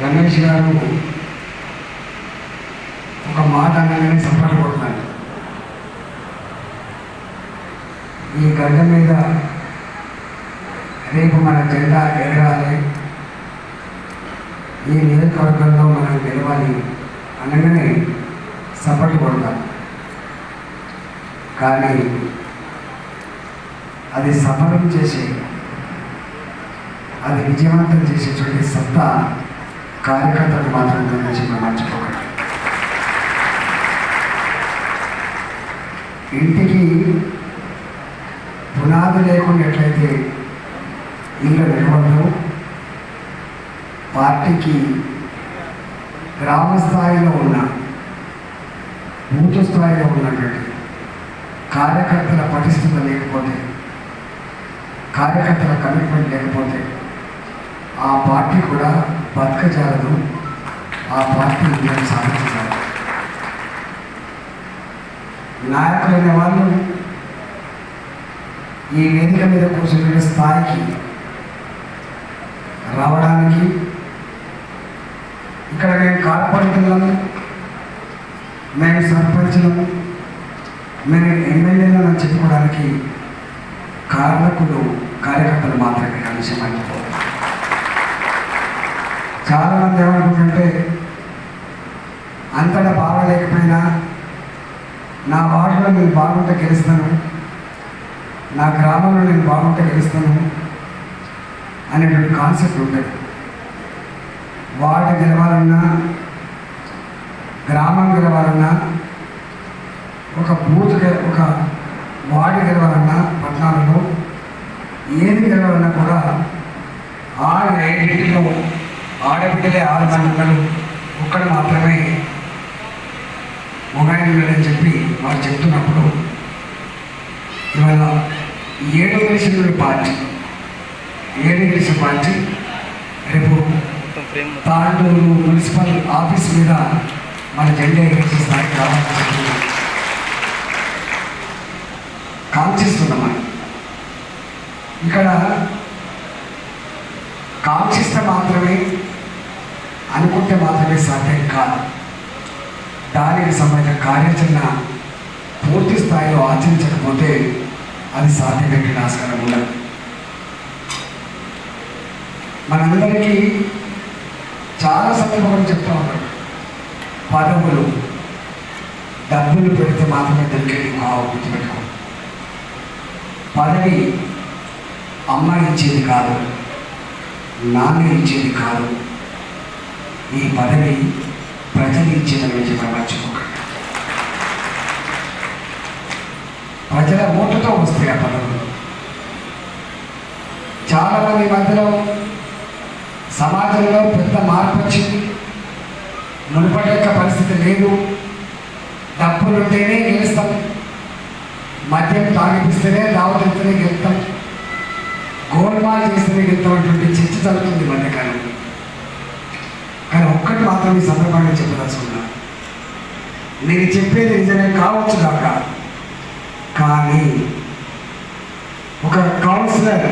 రమేష్ గారు ఒక మాట అనగానే సపోర్ట్ ఈ గడ్డ మీద రేపు మన జెండా ఎగరాలి ఈ నియోజకవర్గంలో మనం గెలవాలి అనగానే సపోర్ట్ కొడతాం కానీ అది సఫలం చేసి అది విజయవంతం చేసేటువంటి సత్తా కార్యకర్తలకు మాత్రం గురించి మనం మర్చిపోకండి ఇంటికి పునాది లేకుండా ఎట్లయితే ఇల్లు నిలబడదు పార్టీకి గ్రామ స్థాయిలో ఉన్న బూత్ స్థాయిలో ఉన్నటువంటి కార్యకర్తల పటిష్టత లేకపోతే కార్యకర్తల కమిట్మెంట్ లేకపోతే ఆ పార్టీ కూడా బతకజాలదు ఆ పార్టీ విజయం సాధించాలి నాయకులైన వాళ్ళు ఈ వేదిక మీద కూర్చున్న స్థాయికి రావడానికి ఇక్కడ మేము కార్పొరేటర్లను మేము సర్పంచ్లను మేము ఎమ్మెల్యేలను చెప్పుకోవడానికి కార్మికులు కార్యకర్తలు మాత్రమే కలిసి విషయం చాలామంది చాలా మంది ఏమనుకుంటుంటే అంతటా బాగలేకపోయినా నా వార్డులో నేను బాగుంటే గెలుస్తాను నా గ్రామంలో నేను బాగుంటే గెలుస్తాను అనేటువంటి కాన్సెప్ట్ ఉంటుంది. వార్డు గెలవాలన్నా గ్రామం గెలవాలన్నా ఒక బూత్ ఒక వార్డు గెలవాలన్నా పట్టణాలలో ఏది గెలవాలన్నా కూడా ఆరు ఐడింటిలో ఆడబిడ్డలే ఆరు మంది ఉన్నారు ఒక్కడు మాత్రమే మొబైల్ ఉన్నాడని చెప్పి వారు చెప్తున్నప్పుడు ఇవాళ ఏడు గెలిచిన పార్టీ. ఏడు గెలిచిన పార్టీ. రేపు తాండూరు మున్సిపల్ ఆఫీస్ మీద మన జెండా ఎగరేసే స్థాయికి రావాలని కాంక్షిస్తున్నాం ఇక్కడ కాంక్షిస్తే మాత్రమే అనుకుంటే మాత్రమే సాధ్యం కాదు. దానికి సంబంధించిన కార్యాచరణ పూర్తి స్థాయిలో ఆచరించకపోతే అది సాధ్యమయ్యే ఆస్కారం ఉండదు మనందరికీ చాలా సందర్భాలు చెప్తా ఉన్నాడు పదవులు డబ్బులు పెడితే మాత్రమే దొరికేది మా గుర్తుపెట్టుకో పదవి అమ్మ ఇచ్చేది కాదు నాన్న ఇచ్చేది కాదు ఈ పదవి ప్రజలు ఇచ్చిన చెప్పి మర్చిపోకండి ప్రజల ఓటుతో వస్తాయి ఆ పదవులు. చాలా మంది మధ్యలో సమాజంలో పెద్ద మార్పు వచ్చింది. మునుపటి యొక్క పరిస్థితి లేదు. డబ్బులుంటేనే గెలుస్తాం. మద్యం తాగిపిస్తేనే దావతిస్తేనే గెలుస్తాం. గోల్మాల్ చేస్తేనే గెలుస్తామటువంటి చర్చ జరుగుతుంది ఈ మధ్యకాలంలో. కానీ ఒక్కటి మాత్రం ఈ సందర్భంగా చెప్పదలుచుకున్నా. నేను చెప్పేది నిజమే కావచ్చు కాక కానీ ఒక కౌన్సిలర్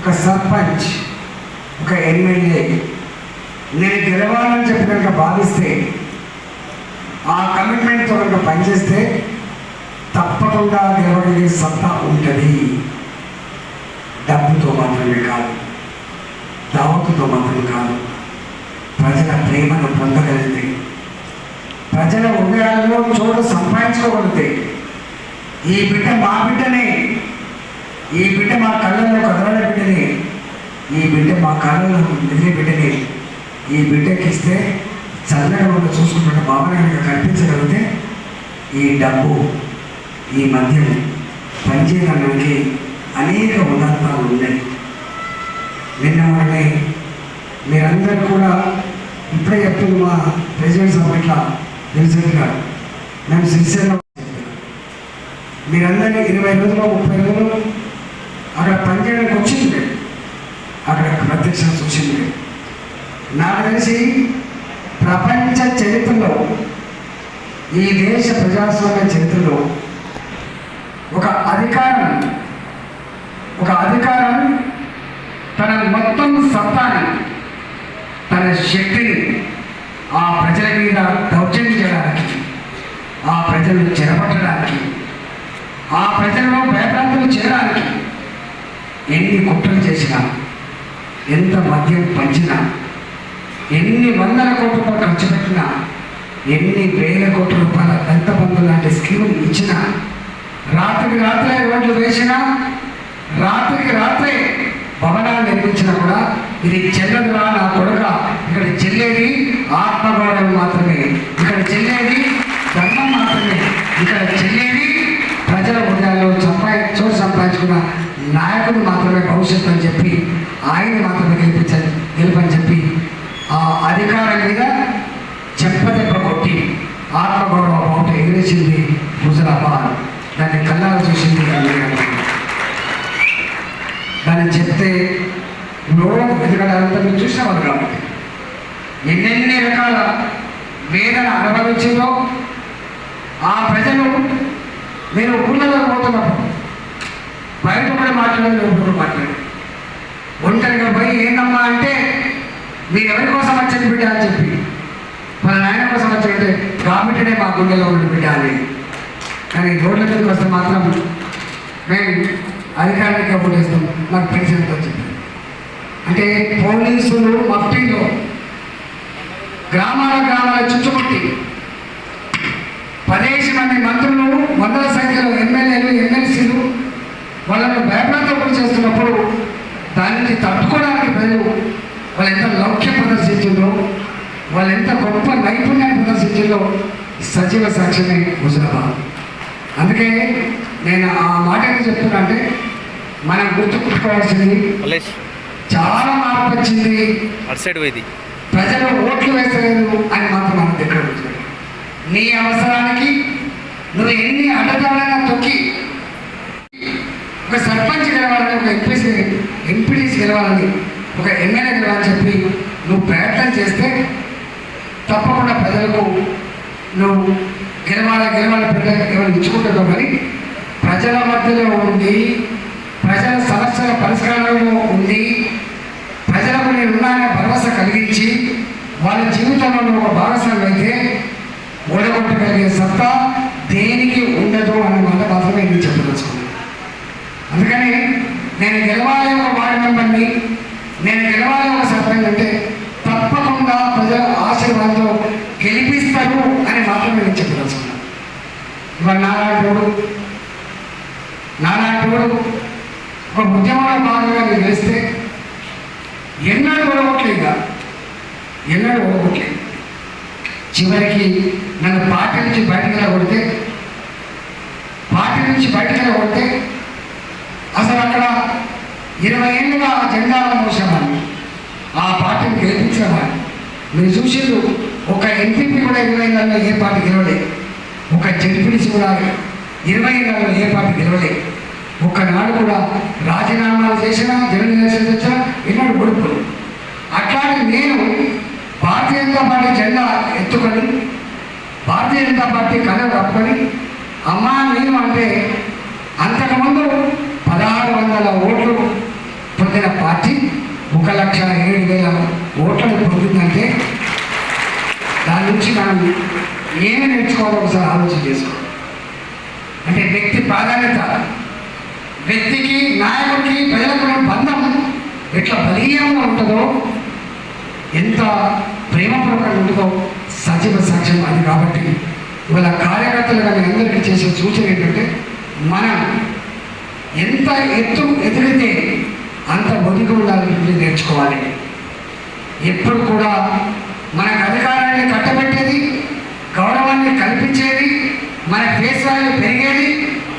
ఒక సర్పంచ్ ఒక ఎమ్మెల్యే నేను గెలవాలని చెప్పి కనుక భావిస్తే ఆ కమిట్మెంట్తో కనుక పనిచేస్తే తప్పకుండా గెలవగలిగే సత్తా ఉంటుంది. డబ్బుతో మాత్రమే కాదు దావతుతో మాత్రమే కాదు. ప్రజల ప్రేమను పొందగలిగితే ప్రజల హృదయాల్లో చోటు సంపాదించుకోగలిగితే ఈ బిడ్డ మా బిడ్డనే ఈ బిడ్డ మా కళ్ళల్లో కదలడ బిడ్డనే ఈ బిడ్డ మా కళ్ళలో మెదిలే బిడ్డనే ఈ బిడ్డకి ఇస్తే చల్లగా ఉన్న చూసుకుంటున్న భావన కనుక కల్పించగలిగితే ఈ డబ్బు ఈ మద్యం పనిచేయడానికి అనేక ఉదాహరణలు ఉన్నాయి. నిన్న మొన్ననే మీరందరూ కూడా ఇప్పుడే చెప్పింది మా ప్రెసిడెంట్ సభ ఇట్లా తెలిసేది గారు. మేము సిన్సియర్గా మీరందరినీ ఇరవై రోజులు ముప్పై రోజులు అక్కడ పనిచేయడానికి వచ్చింది. అక్కడ ప్రత్యక్షంగా వచ్చింది నాకు తెలిసి ప్రపంచ చరిత్రలో ఈ దేశ ప్రజాస్వామ్య చరిత్రలో ఒక అధికారం ఒక అధికారం తన మొత్తం సత్తాని తన శక్తిని ఆ ప్రజల మీద దౌర్జన్యడానికి ఆ ప్రజలు చెరపట్టడానికి ఆ ప్రజలను భయప్రాంతులు చేయడానికి ఎన్ని కుట్రలు చేసినా ఎంత మద్యం పంచినా ఎన్ని వందల కోట్ల రూపాయలు ఖర్చు పెట్టినా ఎన్ని వేల కోట్ల రూపాయల దంత బంధు లాంటి స్కీములు ఇచ్చినా రాత్రికి రాత్రే రోడ్లు వేసినా రాత్రికి రాత్రే భవనాలు నిర్మించినా కూడా ఇది చెల్లదురా నా కొడుక. ఇక్కడ చెల్లేది ఆత్మగౌరవం మాత్రమే. ఇక్కడ చెల్లేది ధర్మం మాత్రమే. ఇక్కడ చెల్లేది ప్రజల హృదయాల్లో సంపా చోటు సంపాదించుకున్న నాయకుడు మాత్రమే భవిష్యత్తు అని చెప్పి ఆయన మాత్రమే గెలిపించ గెలుపని చెప్పి ఆ అధికారం మీద చెప్పదెబ్బ కొట్టి ఆత్మగౌరవ బావుట ఎగిరేసింది హుజరాబాద్ దాన్ని కళ్ళారా చూసింది అన్నయ్య. దాన్ని చెప్తే లోన్ ఎదుగడాలంతా చూసినవారు కాబట్టి ఎన్నెన్ని రకాల వేదన అనుభవించిందో ఆ ప్రజలు నేను ఊళ్ళలో పోతున్నప్పుడు బయట కూడా మాట్లాడలేదు లోపల కూడా ఒంటరిగా పోయి ఏందమ్మా అంటే మీరు ఎవరి కోసం వచ్చేది బిడ్డ? అని చెప్పి. మన నాయన కోసం వచ్చారంటే కాబట్టినే మా గుండెలో ఉన్న బిడ్డ అని. కానీ రోడ్ల మీదకి వస్తే మాత్రం మేము అధికారానికి ఓటేస్తాం మాకు పెన్షన్తో వచ్చింది అంటే పోలీసులు మఫ్టీలో గ్రామాల గ్రామాల చుట్టుముట్టి పదిహేను మంది మంత్రులు వందల సంఖ్యలో ఎమ్మెల్యేలు ఎమ్మెల్సీలు వాళ్ళను భయప్రాంతం చేస్తున్నప్పుడు దానిని తట్టుకోవడానికి ప్రజలు వాళ్ళు ఎంత లౌక్యం ప్రదర్శించిందో వాళ్ళు ఎంత గొప్ప నైపుణ్యాన్ని ప్రదర్శించిందో సజీవ సాక్ష్యమే హుజరాబాద్ అందుకే నేను ఆ మాట ఎందుకు చెప్తున్నా అంటే మనం గుర్తుపెట్టుకోవాల్సింది చాలా మార్పు వచ్చింది అటు సైడ్ పోయింది ప్రజలు ఓట్లు వేస్తలేదు అని మాత్రం మనం దగ్గర. నీ అవసరానికి నువ్వు ఎన్ని అడ్డదాలైనా తొక్కి ఒక సర్పంచ్ గెలవాలని ఒక ఎంపీసీ ఎంపీటీసీ గెలవాలని ఒక ఎమ్మెల్యే గెలవాలని చెప్పి నువ్వు ప్రయత్నం చేస్తే తప్పకుండా ప్రజలకు నువ్వు గెలవాల గెలవాల బిడ్డ ఎవరు ఇచ్చుకుంటుందో కానీ ప్రజల మధ్యలో ఉండి ప్రజల సమస్యల పరిష్కారంలో ఉండి ప్రజలకు నేను భరోసా కలిగించి వాళ్ళ జీవితంలో ఒక భాగస్వామి అయితే ఓడగొట్టగలిగే సత్తా దేనికి ఉండదు అనే మాట మాత్రమే నేను చెప్పదలుచుకున్నాను. అందుకని నేను గెలవాలి ఒక వార్డు మెంబర్ని నేను గెలవాలి ఒక సర్పంచ్ అంటే తప్పకుండా ప్రజల ఆశీర్వాదంతో గెలిపిస్తారు అని మాత్రమే నేను చెప్పదలుచుకున్నాను. ఇవాళ నాలాంటోడు నాలాంటోడు ఒక ఉద్యమంలో భాగంగా నేను గెలిస్తే ఎన్నడూ ఓడగొట్టలేక ఎన్నడూ ఓడగొట్టలేదు చివరికి నన్ను పార్టీ నుంచి బయటకు కొడితే పార్టీ నుంచి బయటకు కొడితే అసలు అక్కడ ఇరవై ఏళ్ళుగా ఆ జెండాలను మోసేవాడిని. ఆ పార్టీని గెలిపించేవాడిని. మీరు చూసిండు ఒక ఎంపీపీ కూడా ఇరవై ఏళ్ళలో ఏ పార్టీ గెలవలేదు ఒక జడ్పీటీసీ కూడా ఇరవై ఏళ్ళలో ఏ పార్టీ గెలవలేదు ఒక్కనాడు కూడా రాజీనామాలు చేసినా జగన్ ఎలక్షన్ తెచ్చినా ఎన్నడూ ఓడిపోయి అట్లాంటి నేను భారతీయ జనతా పార్టీ జెండా ఎత్తుకొని భారతీయ జనతా పార్టీ కథ కప్పుకొని అమ్మా నేను అంటే అంతకుముందు పదహారు వందల ఓట్లు పొందిన పార్టీ ఒక లక్ష ఏడు వేల ఓట్లను పొందిందంటే దాని నుంచి మనం ఏమి నేర్చుకోవాలో ఒకసారి ఆలోచన చేసుకోవాలి. అంటే వ్యక్తి ప్రాధాన్యత వ్యక్తికి నాయకుడికి ప్రజలకు బంధం ఎట్లా బలీయంగా ఉంటుందో ఎంత ప్రేమపూర్వకంగా ఉంటుందో సజీవ సాక్ష్యం అది కాబట్టి ఇవాళ కార్యకర్తలు కానీ అందరికీ చేసే సూచన ఏంటంటే మనం ఎంత ఎత్తు ఎదిగితే అంత ఒదిగి ఉండాలని నేర్చుకోవాలి. ఎప్పుడు కూడా మనకు అధికారాన్ని కట్టబెట్టేది గౌరవాన్ని కల్పించేది మన దేశాలు పెరిగేది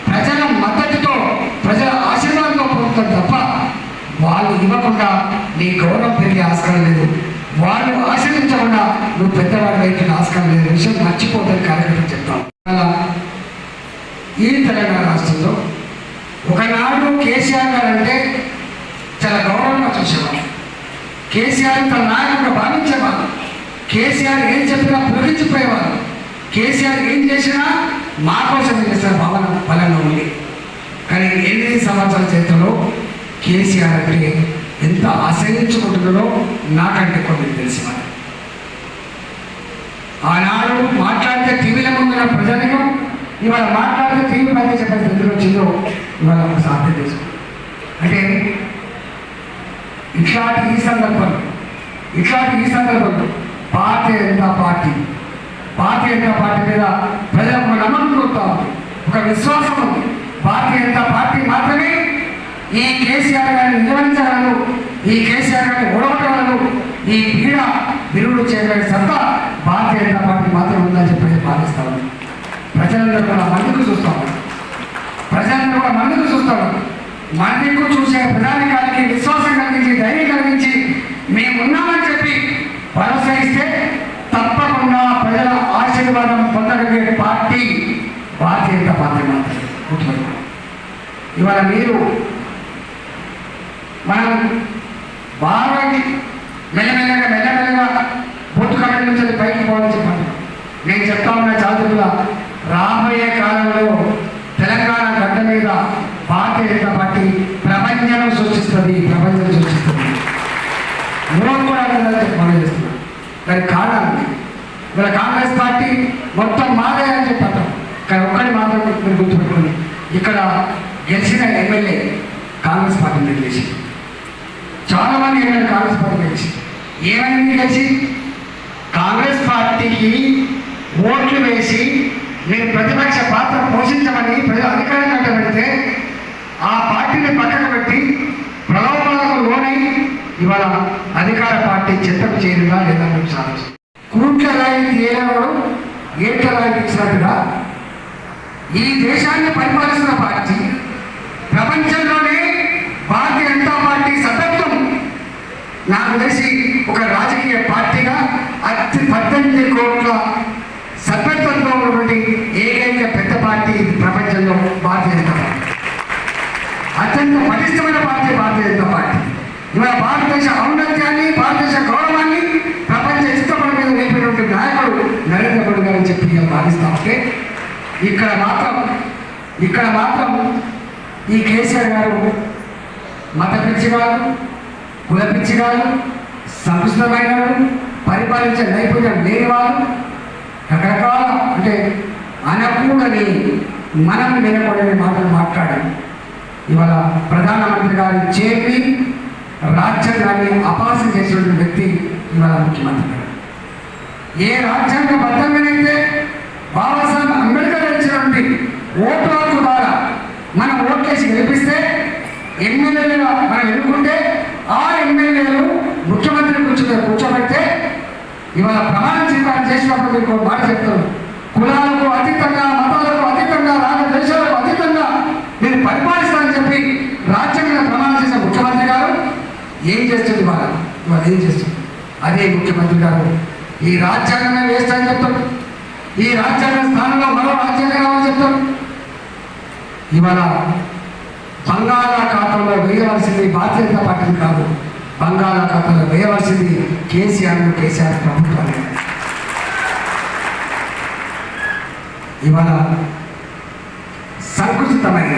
ప్రజల మద్దతుతో ప్రజల ఆశీర్వాదంతో పొందుతారు తప్ప వాళ్ళు ఇవ్వకుండా నీ గౌరవం పెరిగే ఆస్కారం లేదు. వాళ్ళు ఆశ్రయించకుండా నువ్వు పెద్దవాడు అయితే ఆస్కారం లేదు. విషయం మర్చిపోతాను కార్యక్రమం చెప్తాం. అలా ఈ తెలంగాణ రాష్ట్రంలో ఒకనాడు కేసీఆర్ గారు అంటే చాలా గౌరవంగా చూసేవాళ్ళు కేసీఆర్ తన నాయకుడిగా భావించేవాళ్ళు కేసీఆర్ ఏం చెప్పినా పులకించిపోయేవారు కేసీఆర్ ఏం చేసినా మా కోసం చేసిన భావన బలంగా ఉంది. కానీ ఎనిమిది సంవత్సరాల చరిత్రలో కేసీఆర్ అంటే ఎంత ఆశ్రయించుకుంటున్నారో నాకంటే కొన్ని తెలిసి మరి. ఆనాడు మాట్లాడితే టీవీల ముందున్న ప్రజలకు ఇవాళ మాట్లాడితే టీవీ పనిచేసే పరిస్థితి ఎందుకు వచ్చిందో ఇవాళ ఒక సాధ్యం చేసుకో అంటే ఇట్లాంటి ఈ సందర్భం ఇట్లాంటి ఈ సందర్భంలో భారతీయ జనతా పార్టీ భారతీయ జనతా పార్టీ మీద ప్రజలకు ఒక నమ్మకం ఒక విశ్వాసం ఉంది. భారతీయ జనతా పార్టీ ఈ కేసీఆర్ గారిని నిర్వహించాలను ఈ కేసీఆర్ గారిని ఓడగొట్టగలదు ఈ పీడ విరుడు చేయగలిగే సత్తా భారతీయ జనతా పార్టీ మాత్రమే ఉందని చెప్పి భావిస్తా ప్రజలందరూ కూడా మందుకు చూస్తాము ప్రజలందరూ కూడా మందుకు చూస్తాము మందుకు చూసే చూసే ప్రధానికానికి విశ్వాసం కలిగించి ధైర్యం కలిగించి మేమున్నామని చెప్పి భరోసా ఇస్తే తప్పకుండా ప్రజల ఆశీర్వాదం పొందగలిగే పార్టీ భారతీయ జనతా పార్టీ మాత్రమే. ఇవాళ మీరు మనం బాగా మెల్లమెల్లగా మెల్లమెల్లగా బొట్టు కమిటీ నుంచి అది పైకి పోవాలని చెప్పండి నేను చెప్తా ఉన్న చాతుల రాబోయే కాలంలో తెలంగాణ గడ్డ మీద భారతీయ జనతా పార్టీ ప్రపంచం సూచిస్తుంది ప్రపంచం సూచిస్తుంది మూడు కూడా అర్థం మనం చేస్తున్నాం. దానికి కారణాలు ఉంది. కాంగ్రెస్ పార్టీ మొత్తం మాదే అని చెప్పారు కానీ ఒక్కటి మాత్రం మీరు గుర్తుపెట్టుకోండి. ఇక్కడ గెలిచిన ఎమ్మెల్యే కాంగ్రెస్ పార్టీని గెలిచింది చాలా మంది ఎమ్మెల్యే కాంగ్రెస్ పార్టీ గెలిచి ఏమైంది గెలిచి? కాంగ్రెస్ పార్టీకి ఓట్లు వేసి మీరు ప్రతిపక్ష పాత్ర పోషించమని ప్రజలు అధికారం కట్టబెడితే ఆ పార్టీని పక్కన పెట్టి ప్రలోభాలకు లోనై ఇవాళ అధికార పార్టీ చిత్తం చేరిందా లేదా మేము సాధించు కురుట్ల రాయి తేలవాడు ఏట్ల రాయి ఈ దేశాన్ని పరిపాలిస్తున్న పార్టీ ప్రపంచంలో భారతీయ జనతా పార్టీ సతత్వం నాకు తెలిసి ఒక రాజకీయ పార్టీగా అతి పద్దెనిమిది కోట్ల సభ్యత్వంలో ఉన్నటువంటి ఏకైక పెద్ద పార్టీ ప్రపంచంలో భారతీయ జనతా పార్టీ. అత్యంత పటిష్టమైన పార్టీ భారతీయ జనతా పార్టీ. ఇవాళ భారతదేశ ఔన్నత్యాన్ని భారతదేశ గౌరవాన్ని ప్రపంచ చిత్తపడి మీద నేర్పినటువంటి నాయకుడు నరేంద్ర మోడీ గారు చెప్పి భావిస్తా ఉంటే ఇక్కడ మాత్రం ఇక్కడ మాత్రం ఈ కేసీఆర్ గారు మత పిచ్చి కుల పిచ్చి సంకుచితమైన పరిపాలించే నైపుణ్యం లేని వాడు రకరకాల అంటే అనకూడని మనం వినకూడని మాటలు మాట్లాడాలి ఇవాళ ప్రధానమంత్రి గారి చేరి రాజ్యాంగాన్ని అపాసం చేసినటువంటి వ్యక్తి ఇవాళ ముఖ్యమంత్రి గారు. ఏ రాజ్యాంగబద్ధంగానైతే బాబాసాహెబ్ అంబేద్కర్ ఇచ్చినటువంటి ఓటు హక్కు ద్వారా మనం ఓట్లేసి గెలిపిస్తే ఎమ్మెల్యేలుగా మనం ఎన్నుకుంటే ఆ ఎమ్మెల్యేలు ముఖ్యమంత్రి కూర్చుని కూర్చోబెడితే ఇవాళ ప్రమాణ స్వీకారం చేసినప్పుడు మీకు ఒక మాట చెప్తాను. కులాలకు అతీతంగా మతాలకు అతీతంగా రాజదేశాలకు అతీతంగా నేను పరిపాలిస్తానని చెప్పి రాజ్యాంగ ప్రమాణం చేసిన ముఖ్యమంత్రి గారు ఏం చేస్తుంది ఇవాళ? ఇవాళ ఏం చేస్తుంది? అదే ముఖ్యమంత్రి గారు. ఈ రాజ్యాంగమే వేస్ట్ చెప్తాడు ఈ రాజ్యాంగ స్థానంలో మరో రాజ్యాంగం కావాలని చెప్తాడు ఇవాళ బంగాళాఖాతంలో వేయవలసింది భారతీయ జనతా పార్టీని కాదు. బంగాళాఖాతంలో వేయవలసింది కేసీఆర్ కేసీఆర్ ప్రభుత్వాన్ని. ఇవాళ సంకుచితమైన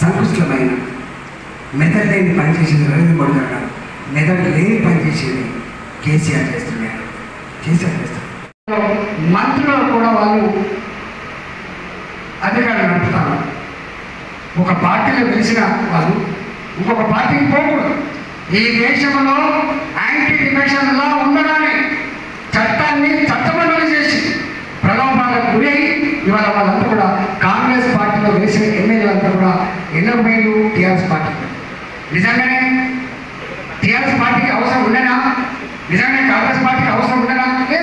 సంకుచితమైన మెదడు లేని పనిచేసేది నరేంద్ర మోడీ గారు మెదడు లేని పనిచేసేది కేసీఆర్ చేస్తున్నారు కేసీఆర్ చేస్తున్నారు మంత్రులు కూడా వాళ్ళు అధికారులు ఒక పార్టీలో గెలిచిన వాళ్ళు ఇంకొక పార్టీకి పోకూడదు. ఈ దేశంలో యాంటీ డిఫెక్షన్ లా ఉండగానే చట్టాన్ని చట్టబద్ధం చేసి ప్రలోభాలకు గురి అయ్యి ఇవాళ వాళ్ళంతా కూడా కాంగ్రెస్ పార్టీలో వేసిన ఎమ్మెల్యేలంతా కూడా ఎన్నో టీఆర్ఎస్ పార్టీ. నిజంగానే టీఆర్ఎస్ పార్టీకి అవసరం ఉండేనా? నిజంగానే కాంగ్రెస్ పార్టీకి అవసరం ఉండేనా? అంటే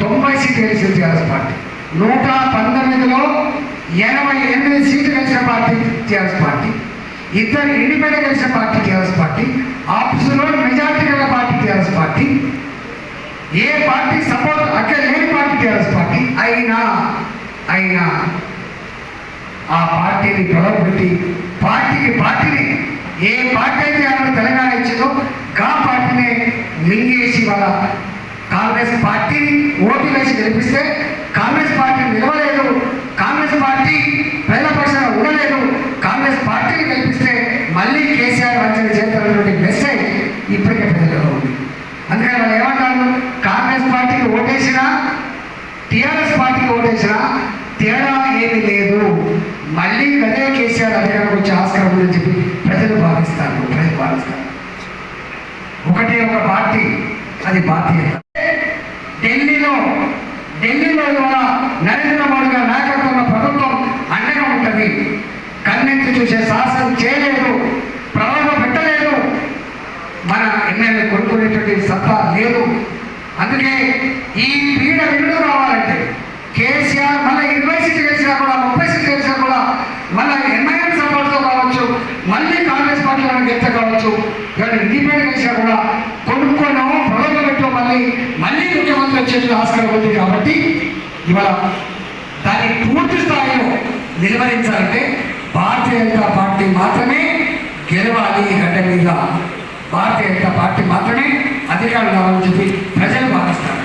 తొంభై సీట్లు వేసింది టీఆర్ఎస్ పార్టీ. నూట పంతొమ్మిదిలో ఎనభై ఎనిమిది సీట్లు గెలిచిన పార్టీ టీఆర్ఎస్ పార్టీ. ఇద్దరు ఇండిపెండెంట్ గెలిచిన పార్టీ టీఆర్ఎస్ పార్టీ. ఆఫీసులో మెజార్టీ గల పార్టీ టీఆర్ఎస్ పార్టీ. ఏ పార్టీ సపోర్ట్ అక్కడ లేని పార్టీ టీఆర్ఎస్ పార్టీ. అయినా అయినా ఆ పార్టీని గొడవపెట్టి పార్టీకి పార్టీని ఏ పార్టీ అయితే ఆమె తెలంగాణ ఇచ్చిందో కా పార్టీని మింగేసి వాళ్ళ కాంగ్రెస్ పార్టీని ఓటు వేసి గెలిపిస్తే కాంగ్రెస్ పార్టీని నిలవలేదు కాంగ్రెస్ పార్టీ ప్రజల పక్షాన ఉండలేదు కాంగ్రెస్ పార్టీని గెలిపిస్తే మళ్ళీ కేసీఆర్ వంచన చేస్తున్నటువంటి మెసేజ్ ఇప్పటికే ప్రజల్లో ఉంది అందుకని వాళ్ళు ఏమంటారు కాంగ్రెస్ టిఆర్ఎస్ పార్టీకి ఓటేసినా తేడా ఏమీ లేదు. మళ్ళీ అదే కేసీఆర్ అధికారంకి వచ్చే ఆస్కారం ఉందని చెప్పి ప్రజలు భావిస్తారు. ప్రజలు భావిస్తారు. ఒకటే ఒక పార్టీ అది బాధ్యత ఢిల్లీలో ఢిల్లీలో ఇవాళ నరేంద్ర మోడీ గారి నాయకత్వంలో ప్రభుత్వం అండగా ఉంటుంది. కన్నెత్తి చూసే సాహసం చేయలేదు. ప్రవాహం పెట్టలేదు. మన ఎమ్మెల్యే కొనుక్కునేటువంటి సత్తా లేదు. అందుకే ఈ పీడ రెండు రావాలంటే కేసీఆర్ మళ్ళీ ఇరవై సీట్లు గెలిచినా కూడా ముప్పై సీట్లు గెలిచినా కూడా మళ్ళీ ఎంఐఎం సపోర్ట్తో కావచ్చు మళ్ళీ కాంగ్రెస్ పార్టీలో గెలిచే కావచ్చు కానీ ఇండిపెండెంట్ గెలిచినా కూడా కొనుక్కోనో ప్రలోభ మళ్ళీ మళ్ళీ ముఖ్యమంత్రి వచ్చేట్లు ఆస్కారం ఉంది కాబట్టి ఇవాళ దాన్ని పూర్తి స్థాయిలో నిర్వహించాలంటే భారతీయ జనతా పార్టీ మాత్రమే గెలవాలి ఈ గడ్డ మీద. భారతీయ జనతా పార్టీ మాత్రమే అధికారులు కావాలని చెప్పి ప్రజలు భావిస్తారు.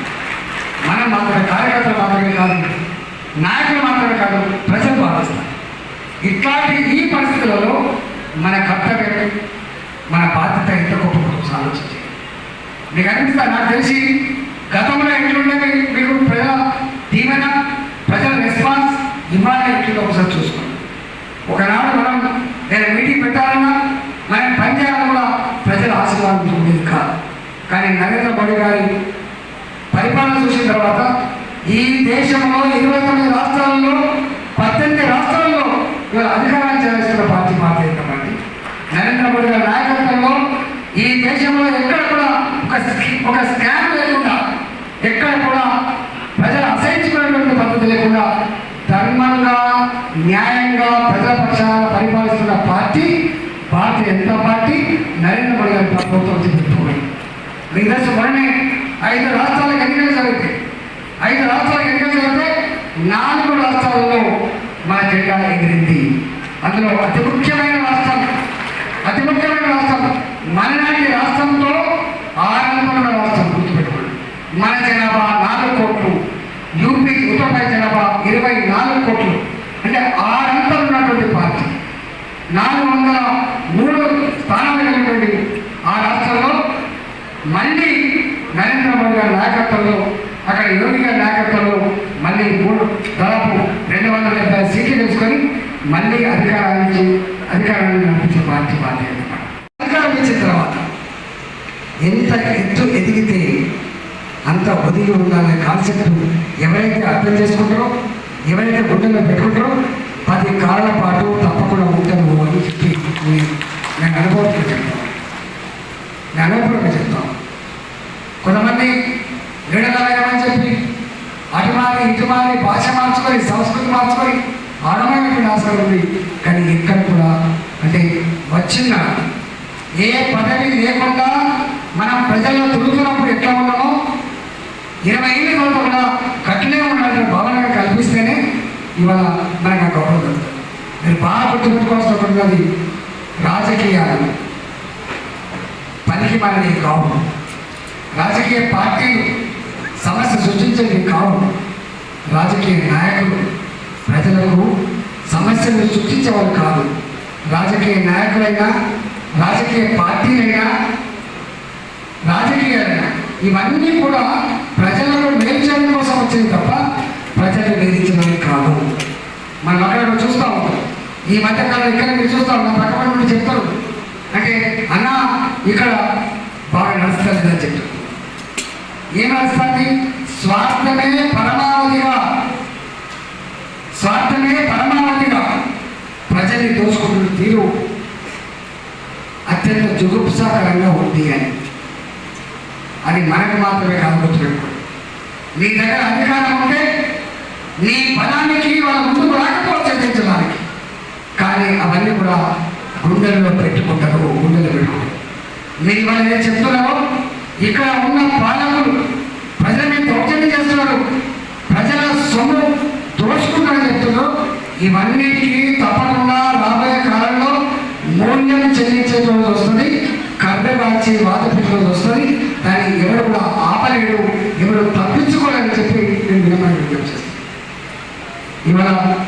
మనం మాత్రమే కార్యకర్తలు మాత్రమే కాదు నాయకులు మాత్రమే కాదు ప్రజలు భావిస్తారు. ఇట్లాంటి ఈ పరిస్థితులలో మన కర్తవ్యం మన బాధ్యత ఎంత గొప్ప కోసం ఆలోచించి మీకు అనిపిస్తా నాకు తెలిసి గతంలో ఎట్లుండేది మీకు ప్రజల దీవెన ప్రజల రెస్పాన్స్ ఇవాళ ఎట్లుందో ఒకసారి చూసుకోండి. ఒకనాడు మనం నేను మీటింగ్ పెట్టాలన్నా మనం పని చేయాలని కూడా ప్రజల ఆశీర్వాదం ఉండేది కాదు కానీ నరేంద్ర మోడీ గారి పరిపాలన చూసిన తర్వాత ఈ దేశంలో ఇరవై తొమ్మిది రాష్ట్రాల్లో పద్దెనిమిది రాష్ట్రాల్లో ఇవాళ అధికారాన్ని చేస్తున్న పార్టీ భారతీయ నరేంద్ర మోడీ గారి నాయకత్వంలో ఈ దేశంలో ఎక్కడ కూడా ఒక స్కి- ఒక స్కామ్ లేకుండా ఎక్కడ కూడా ప్రజలు అసహించుకునేటువంటి పద్ధతి లేకుండా ధర్మంగా న్యాయంగా ప్రజల పక్షాన పరిపాలిస్తున్న పార్టీ భారతీయ జనతా పార్టీ నరేంద్ర మోడీ గారి ప్రభుత్వం మీకు తెలుసు ఐదు రాష్ట్రాలకు ఎన్నికలు జరిగితే ఐదు రాష్ట్రాలకు ఎన్నికలు జరిగితే నాలుగు రాష్ట్రాలలో మన జెండా ఎగిరింది. అందులో అతి ముఖ్యమైన రాష్ట్రం అతి ముఖ్యమైన రాష్ట్రం మనలాంటి రాష్ట్రంతో ఆరంభంలో రాష్ట్రం గుర్తుపెట్టుకోండి. మన జనాభా నాలుగు కోట్లు యూపీ ఉత్తరప్రదేశ్ జనాభా ఇరవై నాలుగు కోట్లు. అంటే ఆరంతలు ఉన్నటువంటి పార్టీ. నాలుగు వందల మూడు స్థానాలు కలిగినటువంటి ఆ రాష్ట్రం మళ్ళీ నరేంద్ర మోడీ గారి నాయకత్వంలో అక్కడ యోగి గారి నాయకత్వంలో మళ్ళీ మూడు దాదాపు రెండు వందల డెబ్బై సీట్లు తెలుసుకొని మళ్ళీ అధికారాన్ని అధికారాన్ని నడిపించే పార్టీ పార్టీ అన్నమాట అధికారం ఇచ్చిన తర్వాత ఎంత ఎత్తు ఎదిగితే అంత ఒదిగి ఉండాలనే కాన్సెప్ట్ ఎవరైతే అర్థం చేసుకుంటారో ఎవరైతే గుండెల్లో పెట్టుకుంటారో పది కాళ్ళ పాటు తప్పకుండా ఉంటాను అని చెప్పి నేను- నేను చెప్తాను. నేను అనుభవంగా చెప్తాను. కొంతమంది క్రీడలమని చెప్పి అటు మారి ఇటు మారి భాష మార్చుకొని సంస్కృతి మార్చుకొని ఆడమైనటువంటి ఆస్కారం ఉంది. కానీ ఎక్కడ కూడా అంటే వచ్చిన ఏ పదవి లేకుండా మనం ప్రజల్లో తిరుగుతున్నప్పుడు ఎట్లా ఉన్నామో ఇరవై ఏళ్ళ తర్వాత కూడా కట్టలే ఉండాలని భావన కల్పిస్తేనే ఇవాళ మనకు ఆ గౌరవం మీరు బాగా గుర్తుపెట్టుకోవాల్సినటువంటిది రాజకీయాలు. పనికి మనది కావు రాజకీయ పార్టీలు సమస్య సృష్టించేది కావు. రాజకీయ నాయకులు ప్రజలకు సమస్యలు సృష్టించేవారు కాదు. రాజకీయ నాయకులైనా రాజకీయ పార్టీలైనా రాజకీయాలైనా ఇవన్నీ కూడా ప్రజలను మేలు చేయడం కోసం వచ్చింది తప్ప ప్రజలు వేధించడం కాదు మనం అక్కడ చూస్తూ ఉంటాం. ఈ మధ్యకాలం ఇక్కడ మీరు చూస్తూ ఉంటాం. పక్కన నుండి చెప్తారు. అంటే అన్న ఇక్కడ బాగా నడుస్తుంది చెప్తారు ఏం స్వార్థమే పరమావధిగా. స్వార్థమే పరమావధిగా. ప్రజల్ని దోచుకుంటున్న తీరు అత్యంత జుగుప్సాకరంగా ఉంది అని. అది మనకు మాత్రమే కాదు నీ దగ్గర అధికారం ఉంటే నీ బలానికి వాళ్ళ ముందుకు రాకపోవచ్చు చర్చించడానికి కానీ అవన్నీ కూడా గుండెల్లో పెట్టుకుంటారు గుండెల్లో పెట్టుకుంటారు. మీరు ఇవాళ ఏం చెప్తున్నావో ఇక్కడ ఉన్న పాలకులు ప్రజల మీద దౌర్జన్యం చేస్తున్నారు. ప్రజల సొమ్ము దోచుకుంటారని చెప్తున్నారు. ఇవన్నిటికీ తప్పకుండా రాబోయే కాలంలో మూల్యం చెల్లించే రోజు వస్తుంది. కర్రె మార్చి వాత రోజు వస్తుంది. దాన్ని ఎవరు కూడా ఆపలేడు ఎవరు తప్పించుకోలేని చెప్పి నేను వినమని విజ్ఞప్తి చేస్తాను ఇవాళ